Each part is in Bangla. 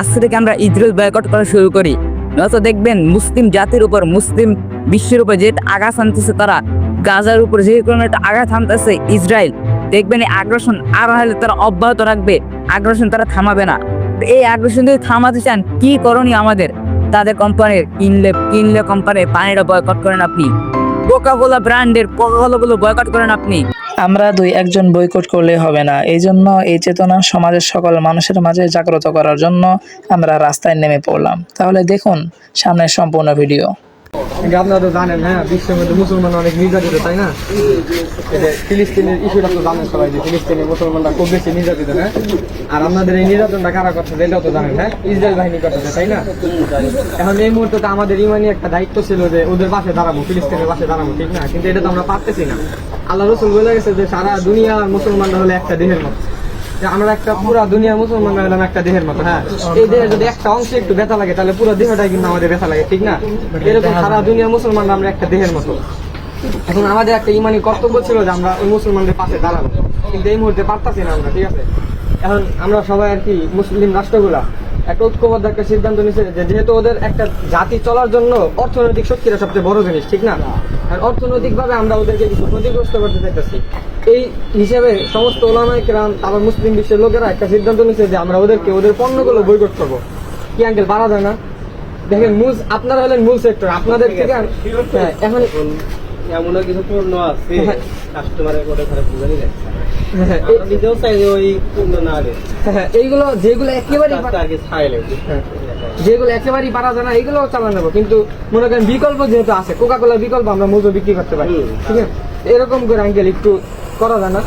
আজকে থেকে আমরা ইসরায়েল বয়কট করা শুরু করি। নয়তো দেখবেন মুসলিম জাতির উপর, মুসলিম বিশ্বের উপর যে আঘাত আনতেছে তারা, গাজার উপর যে কোনো একটা আঘাত আনতেছে ইসরায়েল, দেখবেন এই আগ্রাসন আর হলে তারা অব্যাহত রাখবে, আগ্রাসন তারা থামাবে না। এই আগ্রাসন যদি থামাতে চান, কি করণীয় আমাদের? তাদের কোম্পানির কিনলে কিনলে কোম্পানির পানিটা বয়কট করেন আপনি। কোকা কোলা ব্র্যান্ডের কোকা কোলাগুলো বয়কট করেন আপনি। আমরা দুই একজন বৈকট করলে হবে না। এই জন্য এই চেতনা সমাজের সকল মানুষের মাঝে জাগ্রত করার জন্য আমরা রাস্তায় নেমে পড়লাম। তাহলে দেখুন সামনের সম্পূর্ণ ভিডিও। আপনারা তো জানেন হ্যাঁ বিশ্বের মধ্যে মুসলমান অনেক নির্যাতিত, তাই না? ফিলিস্তিনের ইস্যুটা তো জানেন সবাই যে ফিলিস্তিনের মুসলমানরা খুব বেশি নির্যাতিত হ্যাঁ? আর আপনাদের এই নির্যাতনটা কারা করতেছে এটাও তো জানেন হ্যাঁ? ইসরায়েল বাহিনী করতেছে, তাই না? এখন এই মুহূর্তে তো আমাদের ইমানি একটা দায়িত্ব ছিল যে ওদের পাশে দাঁড়াবো, ফিলিস্তিনের পাশে দাঁড়াবো, ঠিক না? কিন্তু এটা তো আমরা পারতেছি না। আল্লাহ রসুল বলে গেছে যে সারা দুনিয়ার মুসলমানরা হলে একটা দেহের মতো। যে আমরা একটা পুরো দুনিয়ার মুসলমান হলাম একটা দেহের মতো হ্যাঁ? এই দেহের যদি একটা অংশে একটু ব্যথা লাগে, তাহলে পুরো দেহটাই কিন্তু আমাদের ব্যথা লাগে, ঠিক না? এরকম সারা দুনিয়া মুসলমান আমরা একটা দেহের মতো। এখন আমাদের একটা ইমানি কর্তব্য ছিল যে আমরা ওই মুসলমানদের পাশে দাঁড়াবো। কিন্তু এই মুহূর্তে পারতাছি না আমরা, ঠিক আছে? এখন আমরা সবাই আর কি মুসলিম রাষ্ট্রগুলা একটা ঐক্যবদ্ধ একটা সিদ্ধান্ত নিচ্ছে যে যেহেতু ওদের একটা জাতি চলার জন্য অর্থনৈতিক শক্তিটা সবচেয়ে বড় জিনিস ঠিক না? আর অর্থনৈতিক ভাবে আমরা ওদেরকে কিছু ক্ষতিগ্রস্ত করতে চাইতেছি। এই হিসেবে সমস্ত ওলামাই কেরাম তারপর মুসলিম বিশ্বের লোকেরা একটা সিদ্ধান্ত নিচ্ছে যে আমরা ওদেরকে ওদের পণ্যগুলো বৈকট করব। কি আঙ্কেল পারা যায় না? দেখেন মূল আপনারা হলেন মূল সেক্টর আপনাদের থেকে হ্যাঁ, এখন এমনও কিছু পণ্য আছে হ্যাঁ। কাস্টমারের করে বুঝানি যায় এইগুলো যেগুলো একেবারেই হ্যাঁ, যেগুলো একেবারেই পারা যায় না এগুলো চালান নেব। কিন্তু মনে করেন বিকল্প যেহেতু আছে কোকা কোলার বিকল্প আমরা মজু বিক্রি করতে পারি ঠিক আছে? এরকম করে আঙ্কেল একটু করা যায় না।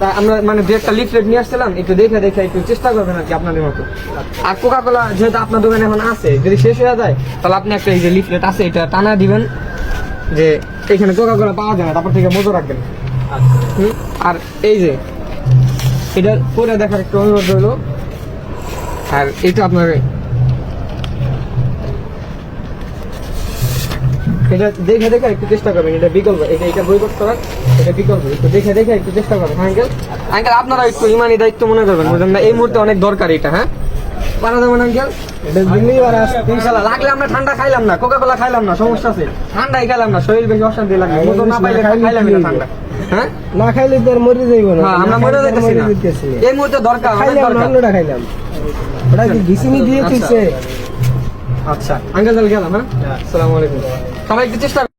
তা আমরা মানে দু একটা লিফলেট নিয়ে আসছিলাম একটু দেখে দেখে একটু চেষ্টা করবেন আর কি আপনাদের মতো। আর কোকা কোলা যেহেতু আপনার দোকানে এখন আছে যদি শেষ হয়ে যায় তাহলে আপনি একটা এই যে লিফলেট আছে এটা টানা দিবেন যে এখানে কোকা কোলা পাওয়া যায় না তারপর থেকে মজু রাখবেন। হুম? আর এই যে এটা পরে দেখার একটু অনুরোধ রইল। আর এটা আপনার এটা দেখে দেখে একটু চেষ্টা করবেন এটা বিকল্প এটা এটা বইকট করার এটা বিকল্প একটু দেখে দেখে একটু চেষ্টা করবেন আঙ্কেল? আঙ্কেল আপনারা একটু ইমানি দায়িত্ব মনে করবেন বুঝলেন না? এই মুহূর্তে অনেক দরকার এটা হ্যাঁ? পারা যাবেন আঙ্কেল? ইনশাল্লাহ লাগলে আমরা ঠান্ডা খাইলাম না কোকা কোলা খাইলাম না সমস্যা আছে। ঠান্ডাই খাইলাম না শরীর বেশি অশান্তি লাগবে না পাইলে খাইলাম না ঠান্ডা। হ্যাঁ? না খাইলে তো আর মরে যাইব না। হ্যাঁ আমরা মরে যাইতেছি না। এই মুহূর্তে দরকার খাইলাম অন্যটা খাইলাম। ওটা কি ঘিসিনি দিয়ে আচ্ছা। আচ্ছা। আঙ্কেল গেলাম হ্যাঁ আসসালামু আলাইকুম। সবাই একটু চেষ্টা